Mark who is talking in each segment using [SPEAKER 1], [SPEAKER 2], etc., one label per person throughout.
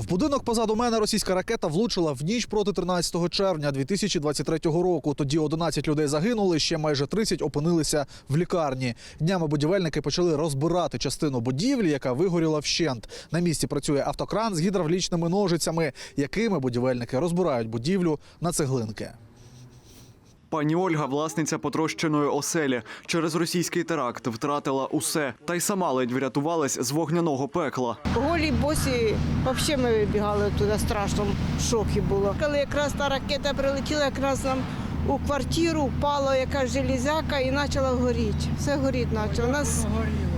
[SPEAKER 1] В будинок позаду мене російська ракета влучила в ніч проти 13 червня 2023 року. Тоді 11 людей загинули, ще майже 30 опинилися в лікарні. Днями будівельники почали розбирати частину будівлі, яка вигоріла вщент. На місці працює автокран з гідравлічними ножицями, якими будівельники розбирають будівлю на цеглинки.
[SPEAKER 2] Пані Ольга, власниця потрощеної оселі, через російський теракт втратила усе, та й сама ледь врятувалась з вогняного пекла.
[SPEAKER 3] Голі босі, взагалі ми вибігали туди страшно, в шокі було. Коли якраз та ракета прилетіла, якраз нам у квартиру впала якась железяка і почала горіти. Все горіти почало. У Нас,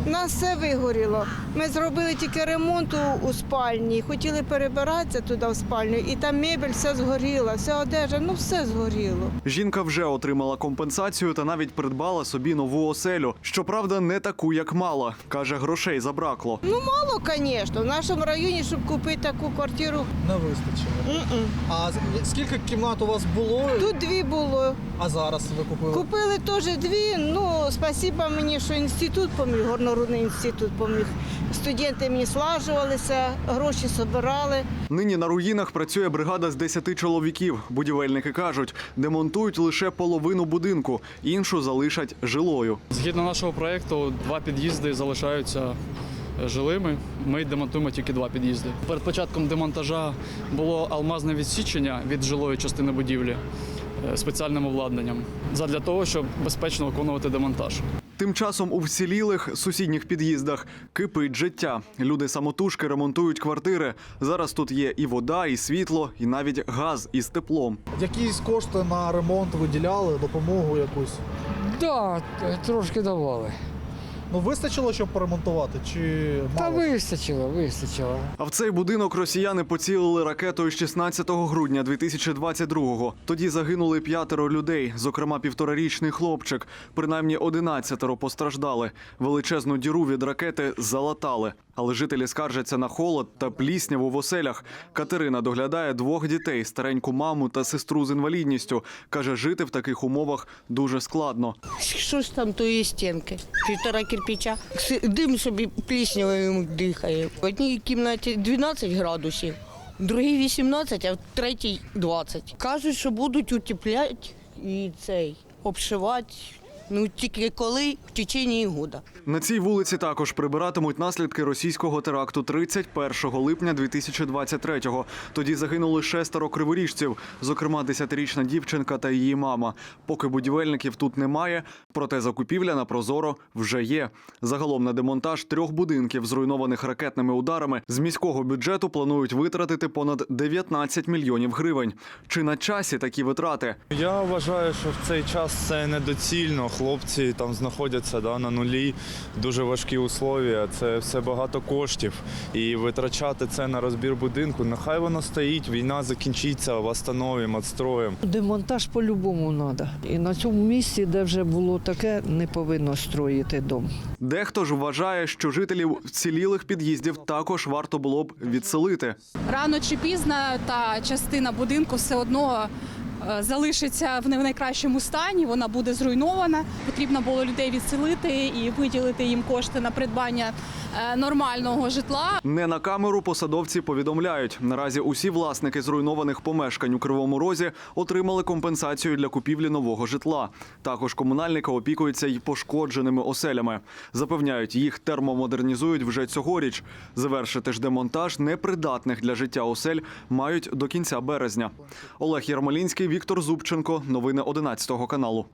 [SPEAKER 3] у нас все вигоріло. Ми зробили тільки ремонт у, у спальні, хотіли перебиратися туди в спальню, і там мебель все згоріла, вся одежа, ну все згоріло.
[SPEAKER 2] Жінка вже отримала компенсацію та навіть придбала собі нову оселю. Щоправда, не таку, як мала. каже, грошей забракло.
[SPEAKER 3] Ну мало, звісно. В нашому районі, щоб купити таку квартиру,
[SPEAKER 1] Не вистачило.
[SPEAKER 3] м-м.
[SPEAKER 1] А скільки кімнат у вас було?
[SPEAKER 3] тут дві було.
[SPEAKER 1] А зараз ви купили?
[SPEAKER 3] Купили теж дві. Ну, спасіба мені, що інститут поміг, горнорудний інститут поміг. Студенти мені слажувалися, гроші збирали.
[SPEAKER 2] Нині на руїнах працює бригада з 10 чоловіків. Будівельники кажуть, демонтують лише половину будинку, іншу залишать жилою.
[SPEAKER 4] Згідно нашого проєкту, два під'їзди залишаються жилими. Ми демонтуємо тільки два під'їзди. Перед початком демонтажа було алмазне відсічення від жилої частини будівлі е, спеціальним обладнанням задля того, щоб безпечно виконувати демонтаж.
[SPEAKER 2] Тим часом у вцілілих сусідніх під'їздах кипить життя. Люди самотужки ремонтують квартири. Зараз тут є і вода, і світло, і навіть газ із теплом.
[SPEAKER 1] Якісь кошти на ремонт виділяли, допомогу якусь.
[SPEAKER 5] Так, да, трошки давали.
[SPEAKER 1] Ну вистачило, щоб поремонтувати? Чи
[SPEAKER 5] Та
[SPEAKER 1] мало?
[SPEAKER 5] вистачило, вистачило.
[SPEAKER 2] А в цей будинок росіяни поцілили ракетою 16 грудня 2022-го. Тоді загинули п'ятеро людей, зокрема півторарічний хлопчик. Принаймні 11 постраждали. Величезну діру від ракети залатали. Але жителі скаржаться на холод та плісняву в оселях. Катерина доглядає двох дітей, стареньку маму та сестру з інвалідністю. Каже, жити в таких умовах дуже складно.
[SPEAKER 3] Що ж там тої стінки? Півтора кирпича. Дим собі пліснявим дихає. В одній кімнаті 12 градусів, в другій 18, а в третій 20. Кажуть, що будуть утепляти і цей обшивати. Ну тільки коли в течение года.
[SPEAKER 2] На цій вулиці також прибиратимуть наслідки російського теракту 31 липня 2023-го. Тоді загинули шестеро криворіжців, зокрема 10-річна дівчинка та її мама. Поки будівельників тут немає, проте закупівля на прозоро вже є. Загалом на демонтаж трьох будинків, зруйнованих ракетними ударами, з міського бюджету планують витратити понад 19 мільйонів гривень. Чи на часі такі витрати?
[SPEAKER 6] Я вважаю, що в цей час це недоцільно. Хлопці там знаходяться да, на нулі, дуже важкі условия. Це все багато коштів. І витрачати це на розбір будинку. Нехай воно стоїть, війна закінчиться, восстановимо, відстроїмо.
[SPEAKER 7] Демонтаж по-любому треба. І на цьому місці, де вже було таке, не повинно строїти дом.
[SPEAKER 2] Дехто ж вважає, що жителів вцілілих під'їздів також варто було б відселити.
[SPEAKER 8] рано чи пізно та частина будинку все одно залишиться в не в найкращому стані. Вона буде зруйнована. Потрібно було людей відселити і виділити їм кошти на придбання е, нормального житла.
[SPEAKER 2] Не на камеру посадовці повідомляють. Наразі усі власники зруйнованих помешкань у Кривому Розі отримали компенсацію для купівлі нового житла. Також комунальники опікуються й пошкодженими оселями. Запевняють, їх термомодернізують вже цьогоріч. Завершити ж демонтаж непридатних для життя осель мають до кінця березня. Олег Ярмолінський, Віктор Зубченко. Новини 11 каналу.